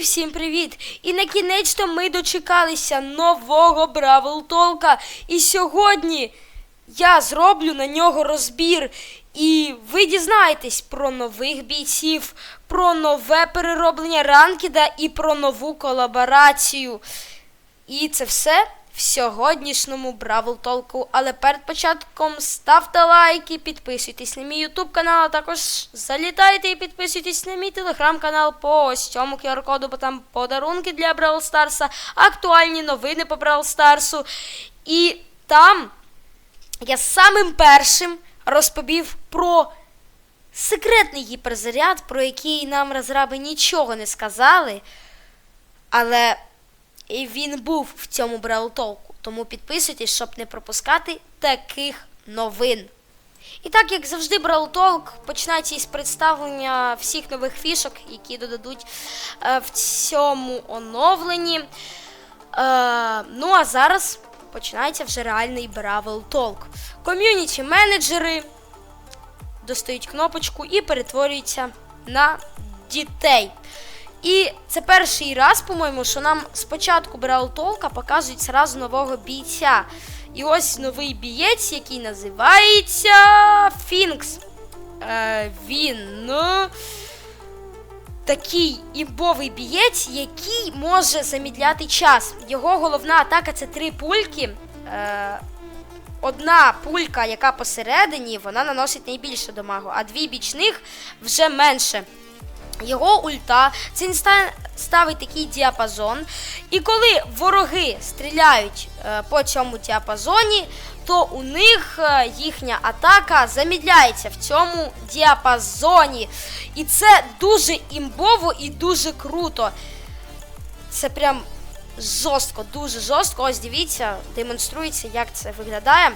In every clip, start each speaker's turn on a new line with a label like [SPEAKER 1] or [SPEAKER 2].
[SPEAKER 1] Всім привіт! І на кінець-то ми дочекалися нового Бравл Толка. І сьогодні я зроблю на нього розбір. І ви дізнаєтесь про нових бійців, про нове перероблення ранкіда і про нову колаборацію. І це все в сьогоднішньому Бравл Толку. Але перед початком ставте лайки, підписуйтесь на мій ютуб канал, а також залітайте і підписуйтесь на мій телеграм-канал по ось цьому QR-коду, бо там подарунки для Бравл Старса, актуальні новини по Бравл Старсу. І там я самим першим розповів про секретний гіперзаряд, про який нам розраби нічого не сказали. Але і він був в цьому Браутолку. Тому підписуйтесь, щоб не пропускати таких новин. І так, як завжди, Браутолк починається із представлення всіх нових фішок, які додадуть е, в цьому оновленні. Е, ну а зараз починається вже реальний Бравл Толк. Ком'юніті менеджери достають кнопочку і перетворюються на дітей. І це перший раз, по-моєму, що нам спочатку Брал Толка показують зразу нового бійця. І ось новий бієць, який називається Фінкс. Е, він ну, такий імбовий бієць, який може замідляти час. Його головна атака це три пульки. Е, Одна пулька, яка посередині, вона наносить найбільше дамагу, а дві бічних вже менше. Його ульта, він ста- ставить такий діапазон. І коли вороги стріляють е, по цьому діапазоні, то у них е, їхня атака замідляється в цьому діапазоні. І це дуже імбово і дуже круто. Це прям жорстко, дуже жорстко. Ось дивіться, демонструється, як це виглядає.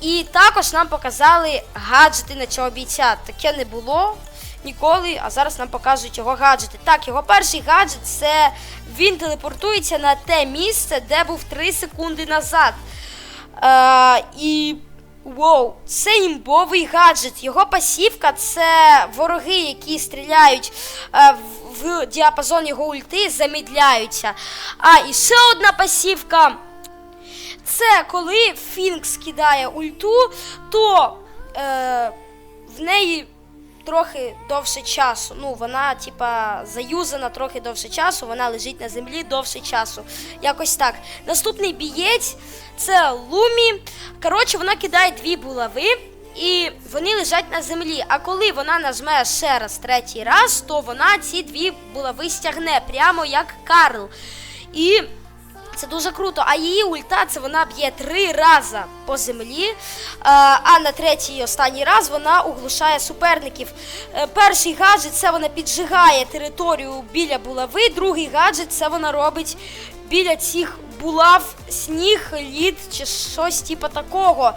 [SPEAKER 1] І також нам показали гаджети на цього бійця. Таке не було ніколи, а зараз нам показують його гаджети. Так, його перший гаджет це він телепортується на те місце, де був 3 секунди назад. Е, і Воу, це імбовий гаджет. Його пасівка це вороги, які стріляють е, в, діапазон його ульти, замідляються. А і ще одна пасівка. Це коли Фінкс кидає ульту, то е, в неї трохи довше часу. Ну, вона, типа, заюзана трохи довше часу, вона лежить на землі довше часу. Якось так. Наступний бієць це Лумі. Коротше, вона кидає дві булави. І вони лежать на землі. А коли вона нажме ще раз третій раз, то вона ці дві булави стягне, прямо як Карл. І це дуже круто. А її ульта це вона б'є три рази по землі. е, А на третій і останній раз вона оглушає суперників. Е, Перший гаджет це вона піджигає територію біля булави. Другий гаджет це вона робить біля цих булав сніг, лід чи щось типу такого. Е,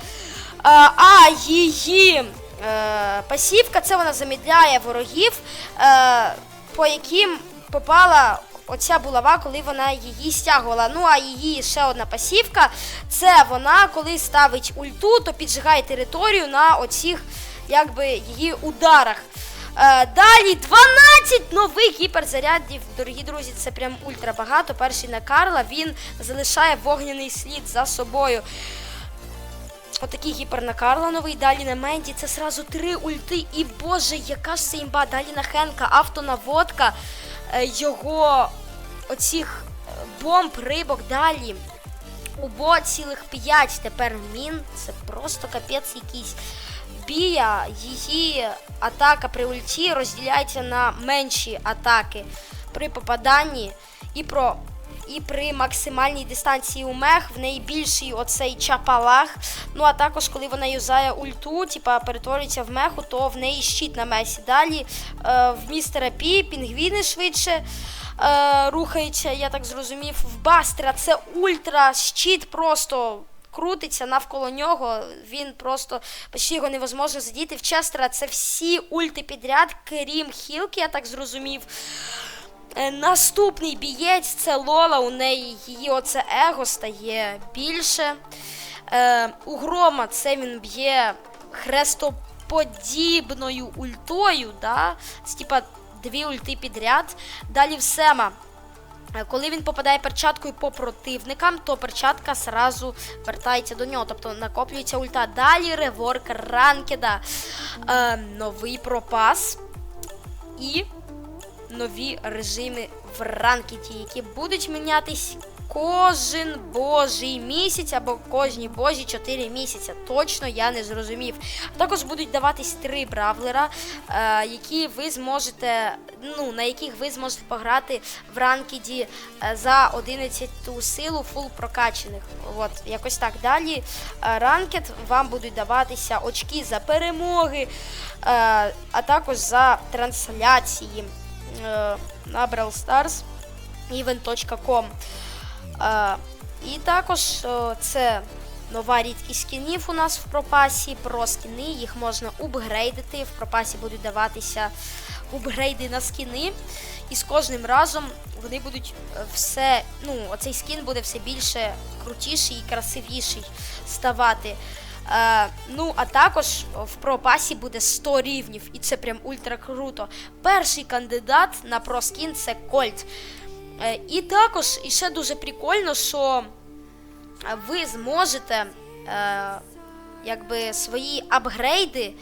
[SPEAKER 1] А її пасівка це вона замідляє ворогів, по яким попала оця булава, коли вона її стягувала. Ну а її ще одна пасівка це вона, коли ставить ульту, то піджигає територію на оцих якби її ударах. Е, далі 12 нових гіперзарядів. Дорогі друзі, це прям ультра багато. Перший на Карла він залишає вогняний слід за собою. Отакий гіпер на Карла новий, далі на Менді. Це сразу три ульти. І боже, яка ж це імба. Далі на Хенка, автонаводка, його оцих е, бомб, рибок, далі. У Бо цілих 5 тепер мін. Це просто капець якийсь. Бія, її атака при ульті розділяється на менші атаки при попаданні і про. І при максимальній дистанції у мех в неї більший оцей чапалах. Ну а також, коли вона юзає ульту, типа перетворюється в меху, то в неї щит на месі. Далі е, в містера Пі пінгвіни швидше е, рухаються, я так зрозумів. В Бастера це ультра щит просто. Крутиться навколо нього, він просто почти його невозможно задіти. В Честера це всі ульти підряд, крім хілки, я так зрозумів. Е, Наступний бієць це Лола. У неї її оце его стає більше. Е, у Грома це він б'є хрестоподібною ультою. Да? Це типа дві ульти підряд. Далі в Сема Е, Коли він попадає перчаткою по противникам, то перчатка сразу вертається до нього, тобто накоплюється ульта. Далі реворк ранкеда, е, новий пропас і нові режими в ранкеті, які будуть мінятись кожен божий місяць або кожні божі 4 місяця. Точно я не зрозумів. Також будуть даватись три бравлера, е, які ви зможете, ну, на яких ви зможете пограти в ранкеді е, за 11 силу фул прокачаних. От, якось так. Далі е, ранкед вам будуть даватися очки за перемоги, а також за трансляції на Brawl Stars event.com. Е, і також е, це нова рідкість скінів у нас в пропасі. Про скіни їх можна upгрейдити. В пропасі будуть даватися upгрейди на скіни. І з кожним разом вони будуть е, все. Ну, оцей скін буде все більше крутіший і красивіший ставати. Е, ну, а також в пропасі буде 100 рівнів, і це прям ультра круто. Перший кандидат на проскін це Кольт. Е, І також і ще дуже прикольно, що ви зможете е, якби свої апгрейди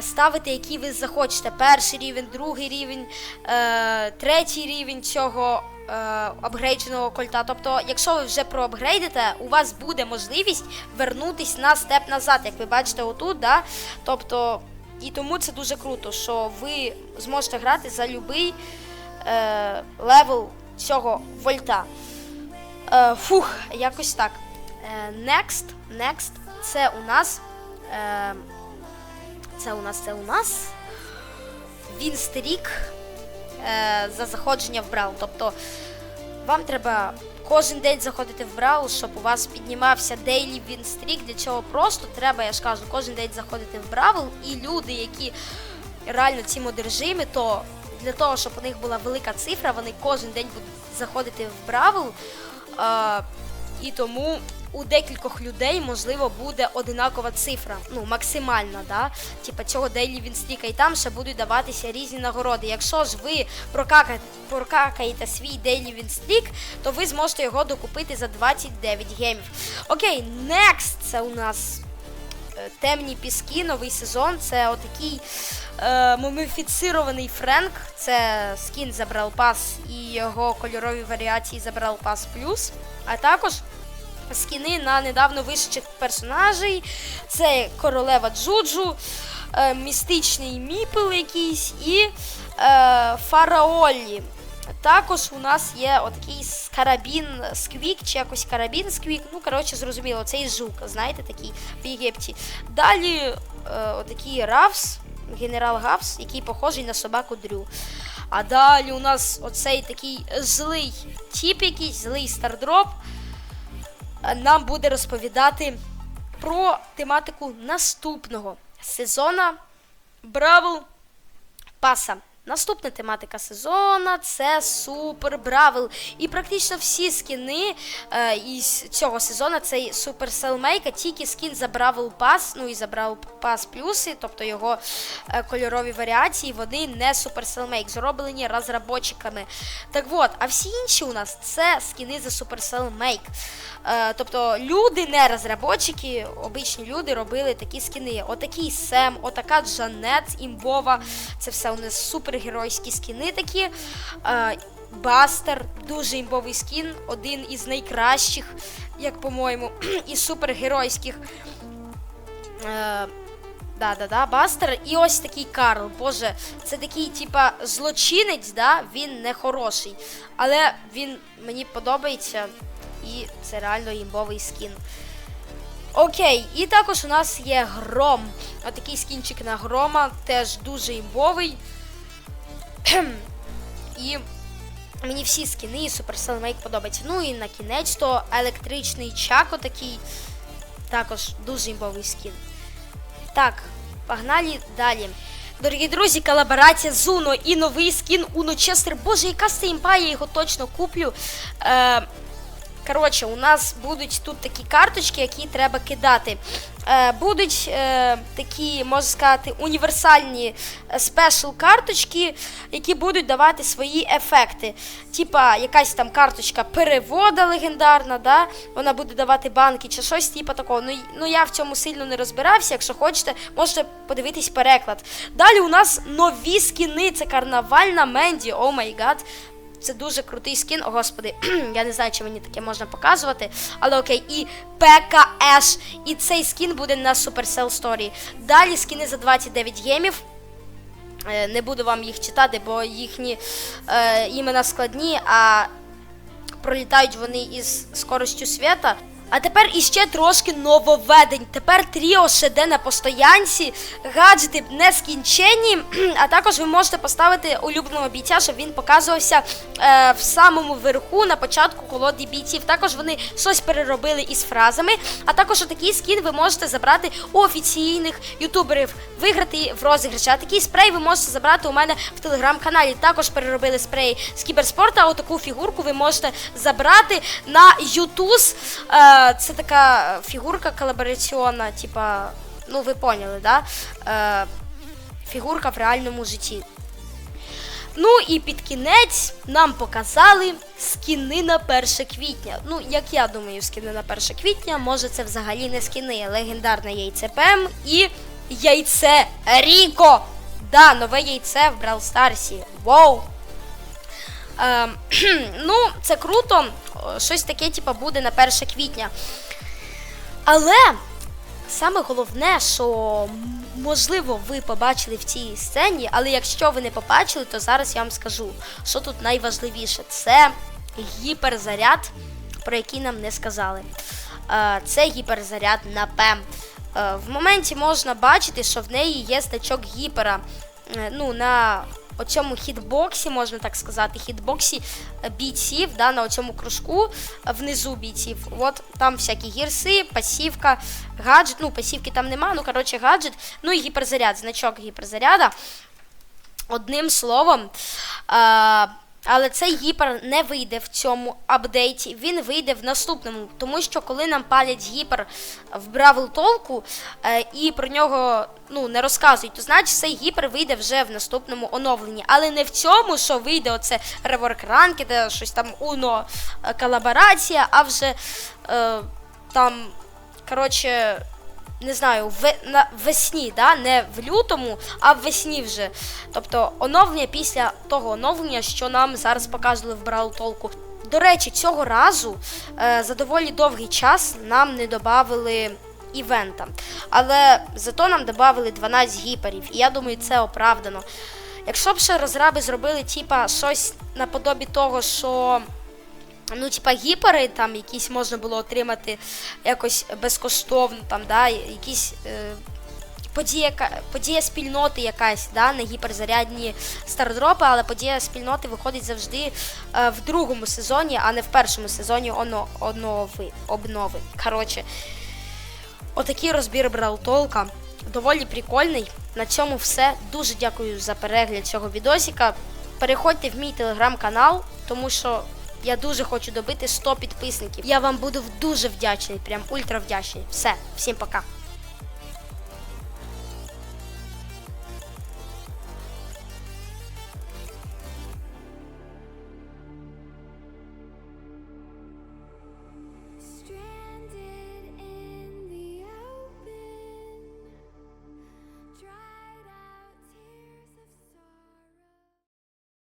[SPEAKER 1] ставити, які ви захочете. Перший рівень, другий рівень, е, третій рівень цього е, апгрейдженого кольта. Тобто, якщо ви вже проапгрейдите, у вас буде можливість вернутись на степ назад, як ви бачите отут. Да? Тобто, і тому це дуже круто, що ви зможете грати за будь-який е, левел цього вольта. Е, фух, якось так. Е, next, next, це у нас. Е, це у нас, це у нас. Вінстрік е, за заходження в Брал. Тобто вам треба кожен день заходити в Брал, щоб у вас піднімався дейлі Вінстрік. Для цього просто треба, я ж кажу, кожен день заходити в Бравл. І люди, які реально цим одержимі, то для того, щоб у них була велика цифра, вони кожен день будуть заходити в Бравл. Е, і тому у декількох людей, можливо, буде одинакова цифра. Ну, максимальна, да? Типа цього дейлі вінстріка. І там ще будуть даватися різні нагороди. Якщо ж ви прокакаєте, прокакаєте свій дейлі вінстрік, то ви зможете його докупити за 29 гемів. Окей, next це у нас е, темні піски, новий сезон. Це отакий е, муміфіцирований Френк. Це скін за Brawl Pass і його кольорові варіації за Brawl Pass Plus. А також скіни на недавно вишедших персонажей. Це королева Джуджу, е, містичний міпл якийсь і е, Фараолі. Також у нас є отакий карабін сквік, чи якось карабін сквік. Ну, коротше, зрозуміло, цей жук, знаєте, такий в Єгипті. Далі е, отакий Равс, генерал Гавс, який похожий на собаку Дрю. А далі у нас оцей такий злий тіп, якийсь злий стардроп. Е, Нам буде розповідати про тематику наступного сезона Бравл Паса. Наступна тематика сезона це Супер Бравл. І практично всі скіни е, із цього сезону це Supercell Make, тільки скін за Бравл Pass, ну і за Бравл Pass плюси, тобто його е, кольорові варіації, вони не Supercell Make, зроблені розробниками. Так от, а всі інші у нас це скіни за Supercell Make. Е, тобто люди, не розробники, обичні люди робили такі скіни. Отакий Сем, отака Джанет імбова. Це все у нас супергеройські скіни такі. Е, Бастер, дуже імбовий скін, один із найкращих, як по-моєму, із супергеройських. Е, Да, да, да, Бастер. І ось такий Карл. Боже, це такий, типа, злочинець, да? він не хороший. Але він мені подобається. І це реально імбовий скін. Окей, і також у нас є гром. Отакий скінчик на грома, теж дуже імбовий. І мені всі скіни і Supercell Make подобаються. Ну і на кінець то електричний чако такий. Також дуже імбовий скін. Так, погнали далі. Дорогі друзі, колаборація з Уно і новий скін Уно Честер. Боже, яка це імпа, я його точно куплю. Е, Коротше, у нас будуть тут такі карточки, які треба кидати. Е, будуть е, такі, можна сказати, універсальні е, спешл карточки, які будуть давати свої ефекти. Типа якась там карточка перевода легендарна, да? вона буде давати банки чи щось типа такого. Ну, ну я в цьому сильно не розбирався. Якщо хочете, можете подивитись переклад. Далі у нас нові скіни. Це карнавальна Менді. О май гад. Це дуже крутий скін. О, господи, я не знаю, чи мені таке можна показувати. Але окей, і ПКС. І цей скін буде на Supercell Story. Далі скіни за 29 гемів. Е, Не буду вам їх читати, бо їхні е, імена складні, а пролітають вони із скоростю свята. А тепер іще трошки нововведень. Тепер тріо ШД на постоянці, гаджети нескінченні, а також ви можете поставити улюбленого бійця, щоб він показувався е, в самому верху на початку колоди бійців. Також вони щось переробили із фразами. А також отакий скін ви можете забрати у офіційних ютуберів, виграти в розіграші. А такий спрей ви можете забрати у мене в телеграм-каналі. Також переробили спрей з кіберспорту. А отаку фігурку ви можете забрати на Ютуз. Е, це така фігурка колабораційна, типа, ну ви поняли, да? Е, фігурка в реальному житті. Ну і під кінець нам показали скіни на 1 квітня. Ну, як я думаю, скіни на 1 квітня, може це взагалі не скіни. Легендарне яйце Пем і яйце Ріко. Да, нове яйце в Brawl Старсі. Воу! Ем, ну, це круто. Щось таке, типа, буде на 1 квітня. Але саме головне, що можливо ви побачили в цій сцені, але якщо ви не побачили, то зараз я вам скажу, що тут найважливіше це гіперзаряд, про який нам не сказали. Е, Це гіперзаряд на ПЕМ. В моменті можна бачити, що в неї є значок гіпера. Е, Ну, на оцьому хітбоксі, можна так сказати, хітбоксі е, бійців, да, на оцьому кружку е, внизу бійців. От там всякі гірси, пасівка, гаджет. Ну, пасівки там нема, ну коротше, гаджет, ну і гіперзаряд, значок гіперзаряда. Одним словом. Е, але цей гіпер не вийде в цьому апдейті, він вийде в наступному, тому що коли нам палять гіпер в Бравл Толку е, і про нього ну, не розказують, то значить цей гіпер вийде вже в наступному оновленні. Але не в цьому, що вийде оце реворк ранки, де щось там уно е, колаборація, а вже е, там, коротше, не знаю, в, на весні, да? не в лютому, а в весні вже. Тобто оновлення після того оновлення, що нам зараз показували в Brawl Толку. До речі, цього разу е, за доволі довгий час нам не додавали івента. Але зато нам додали 12 гіперів. І я думаю, це оправдано. Якщо б ще розраби зробили, типа, щось наподобі того, що. Ну, типа, гіпери там якісь можна було отримати якось безкоштовно, там, да, якісь е, подія, подія спільноти якась, да, не гіперзарядні стародропи, але подія спільноти виходить завжди е, в другому сезоні, а не в першому сезоні оно, обнови. обнови. Коротше, отакий розбір Браутолка. Доволі прикольний. На цьому все. Дуже дякую за перегляд цього відосика. Переходьте в мій телеграм-канал, тому що я дуже хочу добити 100 підписників. Я вам буду дуже вдячний, прям ультра вдячний. Все, всім пока.